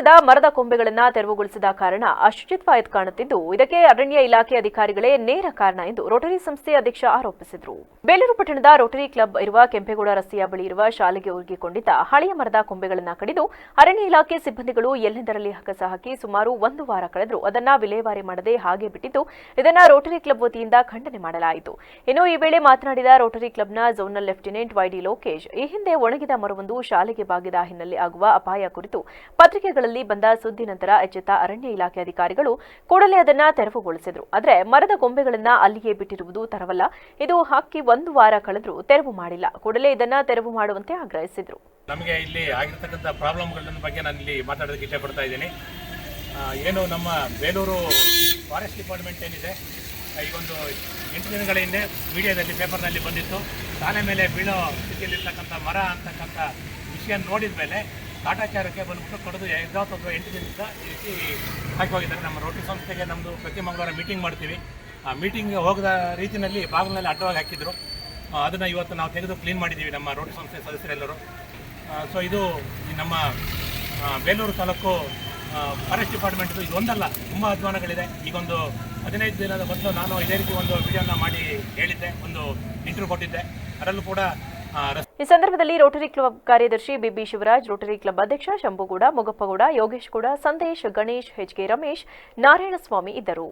ಕತ್ತರಿಸಿದ ಮರದ ಕೊಂಬೆಗಳನ್ನು ತೆರವುಗೊಳಿಸಿದ ಕಾರಣ ಅಶುಚಿತ್ವ ಎದ್ದು ಕಾಣುತ್ತಿದ್ದು, ಇದಕ್ಕೆ ಅರಣ್ಯ ಇಲಾಖೆ ಅಧಿಕಾರಿಗಳೇ ನೇರ ಕಾರಣ ಎಂದು ರೋಟರಿ ಸಂಸ್ಥೆ ಅಧ್ಯಕ್ಷ ಆರೋಪಿಸಿದರು. ಬೇಲೂರು ಪಟ್ಟಣದ ರೋಟರಿ ಕ್ಲಬ್ ಇರುವ ಕೆಂಪೇಗೌಡ ರಸ್ತೆಯ ಬಳಿ ಇರುವ ಶಾಲೆಗೆ ಉರುಗಿಕೊಂಡಿದ್ದ ಹಳೆಯ ಮರದ ಕೊಂಬೆಗಳನ್ನು ಕಡಿದು ಅರಣ್ಯ ಇಲಾಖೆ ಸಿಬ್ಬಂದಿಗಳು ಎಲ್ಲೆಂದರಲ್ಲಿ ಹಕಸ ಹಾಕಿ ಸುಮಾರು ಒಂದು ವಾರ ಕಳೆದರು ಅದನ್ನ ವಿಲೇವಾರಿ ಮಾಡದೆ ಹಾಗೆ ಬಿಟ್ಟಿದ್ದು, ಇದನ್ನ ರೋಟರಿ ಕ್ಲಬ್ ವತಿಯಿಂದ ಖಂಡನೆ ಮಾಡಲಾಯಿತು. ಇನ್ನು ಈ ವೇಳೆ ಮಾತನಾಡಿದ ರೋಟರಿ ಕ್ಲಬ್ನ ಝೋನಲ್ ಲೆಫ್ಟಿನೆಂಟ್ ವೈಡಿ ಲೋಕೇಶ್, ಈ ಹಿಂದೆ ಒಣಗಿದ ಮರವೊಂದು ಶಾಲೆಗೆ ಬಾಗಿದ ಹಿನ್ನೆಲೆ ಆಗುವ ಅಪಾಯ ಕುರಿತು ಪತ್ರಿಕೆಗಳಲ್ಲಿ ಬಂದ ಸುದ್ದಿ ನಂತರ ಎಚ್ಚೆತ್ತ ಅರಣ್ಯ ಇಲಾಖೆ ಅಧಿಕಾರಿಗಳು ಕೂಡಲೇ ಅದನ್ನ ತೆರವುಗೊಳಿಸಿದ್ರು. ಆದರೆ ಮರದ ಗೊಂಬೆಗಳನ್ನ ಅಲ್ಲಿಯೇ ಬಿಟ್ಟಿರುವುದು ತರವಲ್ಲ. ಇದು ಹಾಕಿ ಒಂದು ವಾರ ಕಳೆದ್ರೂ ತೆರವು ಮಾಡಿಲ್ಲ. ಕೂಡಲೇ ಇದನ್ನ ತೆರವು ಮಾಡುವಂತೆ ಆಗ್ರಹಿಸಿದ್ರು. ನಮಗೆ ಇಲ್ಲಿ ಆಗಿರ್ತಕ್ಕಂಥ ಪ್ರಾಬ್ಲಮ್ಗಳ ಬಗ್ಗೆ ನಾನು ಇಲ್ಲಿ ಮಾತಾಡೋದಕ್ಕೆ ಇಷ್ಟಪಡ್ತಾ ಇದ್ದೀನಿ. ಏನು ನಮ್ಮ ಬೇಲೂರು ಫಾರೆಸ್ಟ್ ಡಿಪಾರ್ಟ್ಮೆಂಟ್ ಏನಿದೆ, ಈ ಒಂದು ಎಂಟು ದಿನಗಳ ಹಿಂದೆ ಮೀಡಿಯಾದಲ್ಲಿ ಪೇಪರ್ನಲ್ಲಿ ಬಂದಿತ್ತು. ತಾನೆ ಮೇಲೆ ಬೀಳೋ ಸ್ಥಿತಿಯಲ್ಲಿರ್ತಕ್ಕಂಥ ಮರ ಅಂತಕ್ಕಂಥ ವಿಷಯ ನೋಡಿದ ಮೇಲೆ ಕಾಟಾಚಾರಕ್ಕೆ ಬಂದ್ಬಿಟ್ಟು ಕಡಿದು ಎಗ್ದಾವತ್ತು ಅಥವಾ ಎಂಟು ದಿನದಿಂದ ರೀತಿ ಹಾಕಿ ಹೋಗಿದ್ದಾರೆ ನಮ್ಮ ರೋಟಿ ಸಂಸ್ಥೆಗೆ ನಮ್ಮದು ಪ್ರತಿ ಮಂಗಳವಾರ ಮೀಟಿಂಗ್ ಮಾಡ್ತೀವಿ. ಆ ಮೀಟಿಂಗ್ ಹೋಗದ ರೀತಿಯಲ್ಲಿ ಬಾಗಿಲಲ್ಲಿ ಅಡ್ಡವಾಗಿ ಹಾಕಿದ್ರು. ಅದನ್ನು ಇವತ್ತು ನಾವು ತೆಗೆದು ಕ್ಲೀನ್ ಮಾಡಿದ್ದೀವಿ ನಮ್ಮ ರೋಟಿ ಸಂಸ್ಥೆ ಸದಸ್ಯರೆಲ್ಲರೂ. ಸೊ ಇದು ನಮ್ಮ ಬೇಲೂರು ತಾಲೂಕು ಫಾರೆಸ್ಟ್ ಡಿಪಾರ್ಟ್ಮೆಂಟ್ದು ಇದು ಒಂದಲ್ಲ, ತುಂಬ ಅಧ್ವಾನಗಳಿದೆ. ಈಗೊಂದು ಹದಿನೈದು ದಿನದ ಮೊದಲು ನಾನು ಇದೇ ರೀತಿ ಒಂದು ವಿಡಿಯೋನ ಮಾಡಿ ಹೇಳಿದ್ದೆ, ಒಂದು ಇಂಟರ್ವ್ಯೂ ಕೊಟ್ಟಿದ್ದೆ. ಅದರಲ್ಲೂ ಕೂಡ ಈ ಸಂದರ್ಭದಲ್ಲಿ ರೋಟರಿ ಕ್ಲಬ್ ಕಾರ್ಯದರ್ಶಿ ಬಿಬಿ ಶಿವರಾಜ್, ರೋಟರಿ ಕ್ಲಬ್ ಅಧ್ಯಕ್ಷ ಶಂಭುಗೌಡ, ಮೊಗಪ್ಪಗೌಡ, ಯೋಗೇಶ್ ಗೌಡ, ಸಂದೇಶ್, ಗಣೇಶ್ ಎಚ್ಕೆ ರಮೇಶ್, ನಾರಾಯಣಸ್ವಾಮಿ ಇದ್ದರು.